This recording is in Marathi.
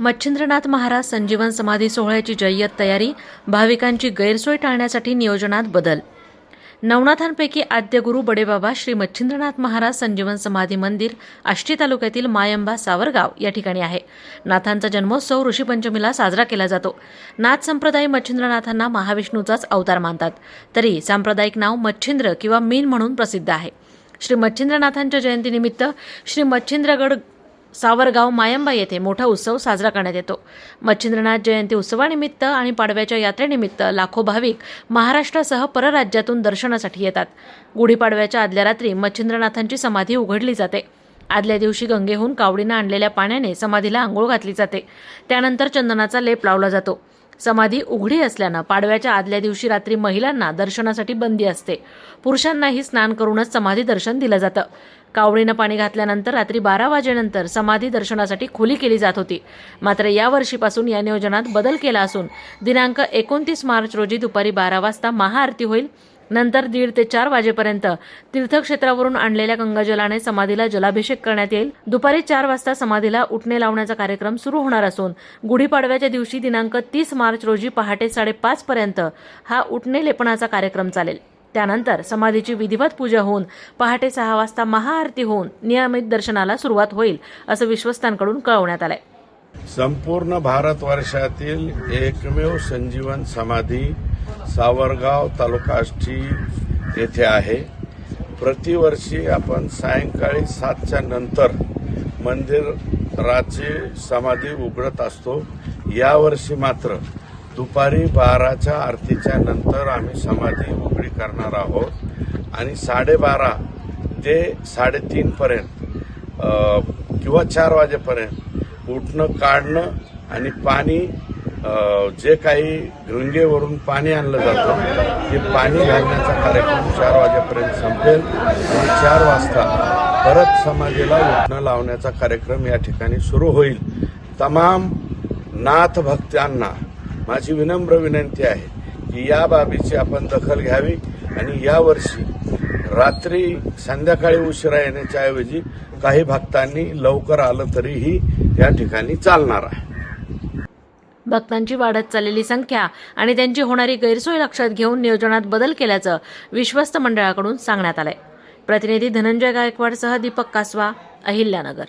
मच्छिंद्रनाथ महाराज संजीवन समाधी सोहळ्याची जय्यत तयारी भाविकांची गैरसोय टाळण्यासाठी नियोजनात बदल. नवनाथांपैकी आद्य गुरु बडेबाबा श्री मच्छिंद्रनाथ महाराज संजीवन समाधी मंदिर आष्टी तालुक्यातील मायंबा सावरगाव या ठिकाणी आहे. नाथांचा जन्मोत्सव ऋषीपंचमीला साजरा केला जातो. नाथ संप्रदाय मच्छिंद्रनाथांना महाविष्णूचाच अवतार मानतात. तरी सांप्रदायिक नाव मच्छिंद्र किंवा मीन म्हणून प्रसिद्ध आहे. श्री मच्छिंद्रनाथांच्या जयंतीनिमित्त श्री मच्छिंद्रगड सावरगाव मायंबा येथे मोठा उत्सव साजरा करण्यात येतो. मच्छिंद्रनाथ जयंती उत्सवानिमित्त आणि पाडव्याच्या यात्रेनिमित्त लाखो भाविक महाराष्ट्रासह परराज्यातून दर्शनासाठी येतात. गुढीपाडव्याच्या आदल्या रात्री मच्छिंद्रनाथांची समाधी उघडली जाते. आदल्या दिवशी गंगेहून कावडीनं आणलेल्या पाण्याने समाधीला आंघोळ घातली जाते. त्यानंतर चंदनाचा लेप लावला जातो. समाधी उघडी असल्यानं पाडव्याच्या आदल्या दिवशी रात्री महिलांना दर्शनासाठी बंदी असते. पुरुषांनाही स्नान करूनच समाधी दर्शन दिलं जातं. कावळीनं पाणी घातल्यानंतर रात्री बारा वाजेनंतर समाधी दर्शनासाठी खुली केली जात होती. मात्र या वर्षीपासून या नियोजनात बदल केला असून दिनांक एकोणतीस मार्च रोजी दुपारी बारा वाजता महाआरती होईल. नंतर दीड ते चार वाजेपर्यंत तीर्थक्षेत्रावरून आणलेल्या गंगाजलाने समाधीला जलाभिषेक करण्यात येईल. दुपारी चार वाजता समाधीला उठणे लावण्याचा कार्यक्रम सुरू होणार असून गुढीपाडव्याच्या दिवशी दिनांक तीस मार्च रोजी पहाटे साडेपाच पर्यंत हा उठणे लेपणाचा कार्यक्रम चालेल. त्यानंतर समाधीची विधिवत पूजा होऊन पहाटे सहा वाजता महाआरती होऊन नियमित दर्शनाला सुरुवात होईल असं विश्वस्तांकडून कळवण्यात आलंय. संपूर्ण भारतवर्षातील एकमेव संजीवन समाधी सावरगाव तालुका आष्टी येथे आहे. प्रतिवर्षी आपण सायंकाळी सातच्या नंतर मंदिराची समाधी उघडत असतो. यावर्षी मात्र दुपारी बाराच्या आरतीच्या नंतर आम्ही समाधी उघडी करणार आहोत. आणि साडेबारा ते साडेतीनपर्यंत किंवा चार वाजेपर्यंत उठणं काढणं आणि पाणी जे काही गंगेवरून पाणी आणलं जातं ते पाणी घालण्याचा कार्यक्रम चार वाजेपर्यंत संपेल आणि चार वाजता परत समाजाला उठणं लावण्याचा कार्यक्रम या ठिकाणी सुरू होईल. तमाम नाथ भक्तांना माझी विनम्र विनंती आहे की या बाबीची आपण दखल घ्यावी आणि यावर्षी रात्री संध्याकाळी उशिरा येण्याच्या ऐवजी काही भक्तांनी लवकर आलं तरीही या ठिकाणी चालणार आहे. भक्तांची वाढत चाललेली संख्या आणि त्यांची होणारी गैरसोय लक्षात घेऊन नियोजनात बदल केल्याचं विश्वस्त मंडळाकडून सांगण्यात आलंय. प्रतिनिधी धनंजय गायकवाडसह दीपक कासवा अहिल्यानगर.